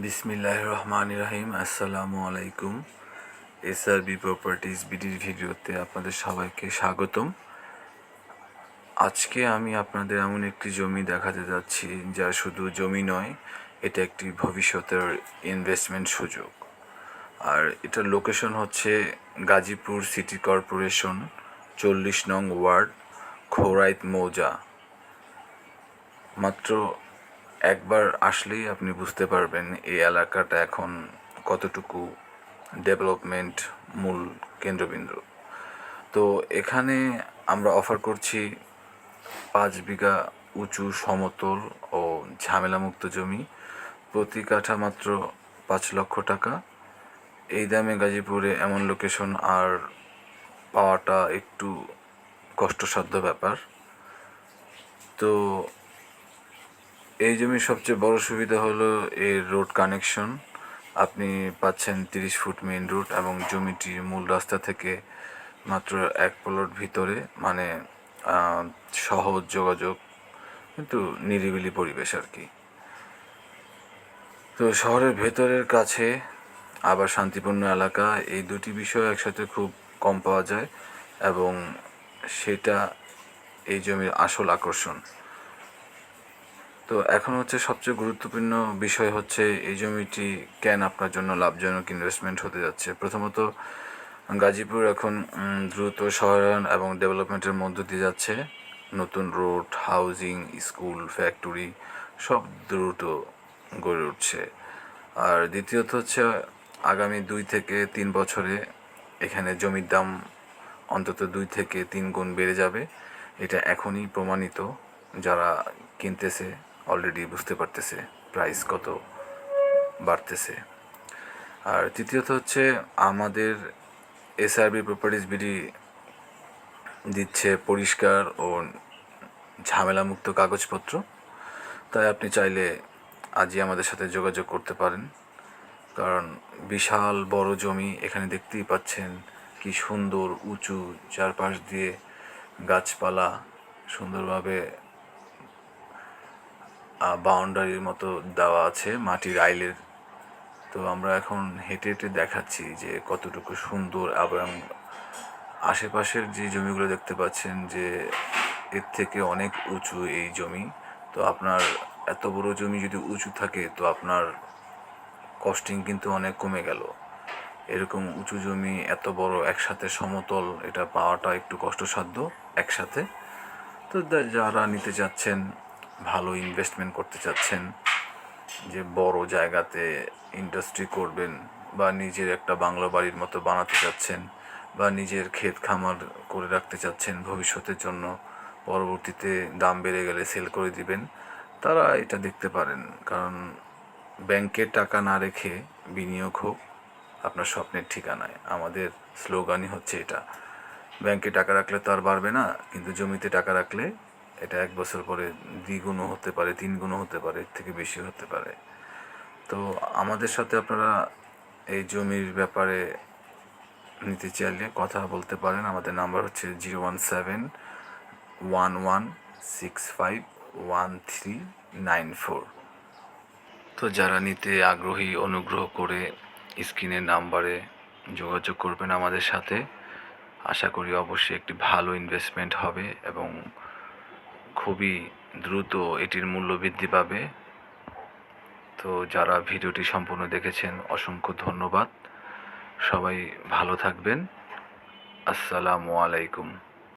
বিসমিল্লাহ রহমান রাহিম আসসালামু আলাইকুম এস আর এসআরবি প্রপার্টিজ বিডির ভিডিওতে আপনাদের সবাইকে স্বাগতম। আজকে আমি আপনাদের এমন একটি জমি দেখাতে যাচ্ছি, যা শুধু জমি নয়, এটা একটি ভবিষ্যতের ইনভেস্টমেন্ট সুযোগ। আর এটার লোকেশন হচ্ছে গাজীপুর সিটি কর্পোরেশন চল্লিশ নং ওয়ার্ড, খোরাইত মৌজা। মাত্র একবার আসলেই আপনি বুঝতে পারবেন এই এলাকাটা এখন কতটুকু ডেভেলপমেন্ট মূল কেন্দ্রবিন্দু। তো এখানে আমরা অফার করছি পাঁচ বিঘা উঁচু সমতল ও ঝামেলামুক্ত জমি। প্রতি কাঠা মাত্র পাঁচ লক্ষ টাকা। এই দামে গাজীপুরে এমন লোকেশন আর পাওয়াটা একটু কষ্টসাধ্য ব্যাপার। তো এই জমির সবচেয়ে বড় সুবিধা হলো এর রোড কানেকশন আপনি পাচ্ছেন তিরিশ ফুট মেইন রুট এবং জমিটি মূল রাস্তা থেকে মাত্র এক প্লট ভিতরে মানে সহজ যোগাযোগ, কিন্তু নিরিবিলি পরিবেশ আর কি। তো শহরের ভেতরের কাছে আবার শান্তিপূর্ণ এলাকা, এই দুটি বিষয় একসাথে খুব কম পাওয়া যায় এবং সেটা এই জমির আসল আকর্ষণ। তো এখন হচ্ছে সবচেয়ে গুরুত্বপূর্ণ বিষয় হচ্ছে এই জমিটি কেন আপনার জন্য লাভজনক ইনভেস্টমেন্ট হতে যাচ্ছে? প্রথমত, গাজীপুর এখন দ্রুত শহরায়ন এবং ডেভেলপমেন্টের মধ্য দিয়ে যাচ্ছে। নতুন রোড হাউজিং স্কুল ফ্যাক্টরি সব দ্রুত গড়ে উঠছে। আর দ্বিতীয়ত হচ্ছে, আগামী দুই থেকে তিন বছরে এখানে জমির দাম অন্তত দুই থেকে তিন গুণ বেড়ে যাবে। এটা এখনই প্রমাণিত। যারা কিনতেছে অলরেডি বুঝতে পারতেছে প্রাইস কত বাড়তেছে। আর তৃতীয়ত হচ্ছে আমাদের এসআরবি প্রপার্টিজ বিডি দিচ্ছে পরিষ্কার ও ঝামেলামুক্ত কাগজপত্র। তাই আপনি চাইলে আজই আমাদের সাথে যোগাযোগ করতে পারেন। কারণ বিশাল বড় জমি এখানে দেখতেই পাচ্ছেন কি সুন্দর উঁচু চারপাশ দিয়ে গাছপালা সুন্দরভাবে বাউন্ডারির মতো দেওয়া আছে মাটির আইলের। তো আমরা এখন হেঁটে হেঁটে দেখাচ্ছি যে কতটুকু সুন্দর এবং আশেপাশের যে জমিগুলো দেখতে পাচ্ছেন যে এর থেকে অনেক উঁচু এই জমি। তো আপনার এত বড় জমি যদি উঁচু থাকে তো আপনার কস্টিং কিন্তু অনেক কমে গেল। এরকম উঁচু জমি, এত বড় একসাথে সমতল, এটা পাওয়াটা একটু কষ্টসাধ্য, একসাথে। তো যারা নিতে চাচ্ছেন ভালো ইনভেস্টমেন্ট করতে চাচ্ছেন, যে বড় জায়গাতে ইন্ডাস্ট্রি করবেন বা নিজের একটা বাংলো বাড়ির মতো বানাতে চাচ্ছেন বা নিজের ক্ষেত খামার করে রাখতে চাচ্ছেন ভবিষ্যতের জন্য, পরবর্তীতে দাম বেড়ে গেলে সেল করে দিবেন, তারা এটা দেখতে পারেন। কারণ ব্যাংকে টাকা না রেখে বিনিয়োগ হোক আপনার স্বপ্নের ঠিকানায়। আমাদের স্লোগানই হচ্ছে এটা। ব্যাংকে টাকা রাখলে তো আর বাড়বে না, কিন্তু জমিতে টাকা রাখলে এটা এক বছর পরে দ্বিগুণও হতে পারে তিন গুণও হতে পারে, এর থেকে বেশি হতে পারে। তো আমাদের সাথে আপনারা এই জমির ব্যাপারে নিতে চাইলে কথা বলতে পারেন। আমাদের নাম্বার হচ্ছে zero one seven one one six five one three nine four. তো যারা নিতে আগ্রহী, অনুগ্রহ করে স্ক্রিনের নাম্বারে যোগাযোগ করবেন আমাদের সাথে। আশা করি অবশ্যই একটি ভালো ইনভেস্টমেন্ট হবে এবং খুবই দ্রুত এটির মূল্য বৃদ্ধি পাবে। তো যারা ভিডিওটি সম্পূর্ণ দেখেছেন, অসংখ্য ধন্যবাদ। সবাই ভালো থাকবেন। আসসালামু আলাইকুম।